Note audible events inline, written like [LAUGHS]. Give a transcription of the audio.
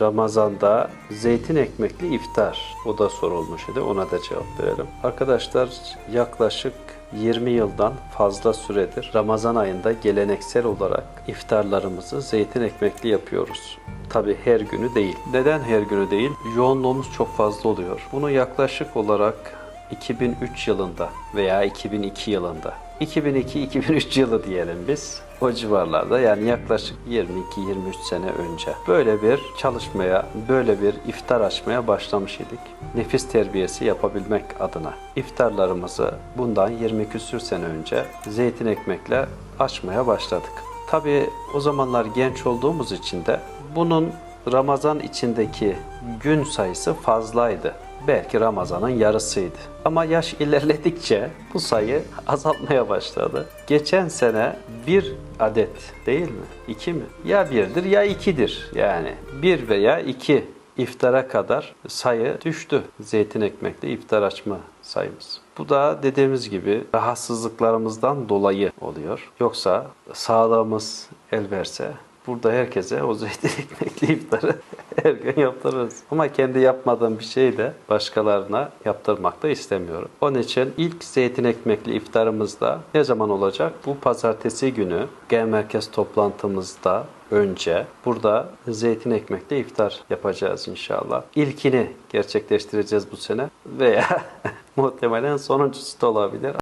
Ramazan'da zeytin ekmekli iftar. O da sorulmuş idi. Ona da cevap verelim. Arkadaşlar yaklaşık 20 yıldan fazla süredir Ramazan ayında geleneksel olarak iftarlarımızı zeytin ekmekli yapıyoruz. Tabi her günü değil. Neden her günü değil? Yoğunluğumuz çok fazla oluyor. Bunu yaklaşık olarak 2003 yılında veya 2002 yılında 2002-2003 yılı diyelim biz. O civarlarda yani yaklaşık 22-23 sene önce böyle bir çalışmaya, böyle bir iftar açmaya başlamış idik. Nefis terbiyesi yapabilmek adına. İftarlarımızı bundan 20 küsür sene önce zeytin ekmekle açmaya başladık. Tabii o zamanlar genç olduğumuz için de bunun Ramazan içindeki gün sayısı fazlaydı. Belki Ramazan'ın yarısıydı. Ama yaş ilerledikçe bu sayı azalmaya başladı. Geçen sene bir adet değil mi? İki mi? Ya birdir ya ikidir. Yani bir veya iki iftara kadar sayı düştü. Zeytin ekmekle iftar açma sayımız. Bu da dediğimiz gibi rahatsızlıklarımızdan dolayı oluyor. Yoksa sağlığımız el verse burada herkese o zeytin [LAUGHS] ekmekli iftarı [LAUGHS] her gün yaptırırız. Ama kendi yapmadığım bir şeyi de başkalarına yaptırmak da istemiyorum. Onun için ilk zeytin ekmekli iftarımız da ne zaman olacak? Bu pazartesi günü genel merkez toplantımızda önce burada zeytin ekmekle iftar yapacağız inşallah. İlkini gerçekleştireceğiz bu sene veya [LAUGHS] muhtemelen sonuncusu da olabilir.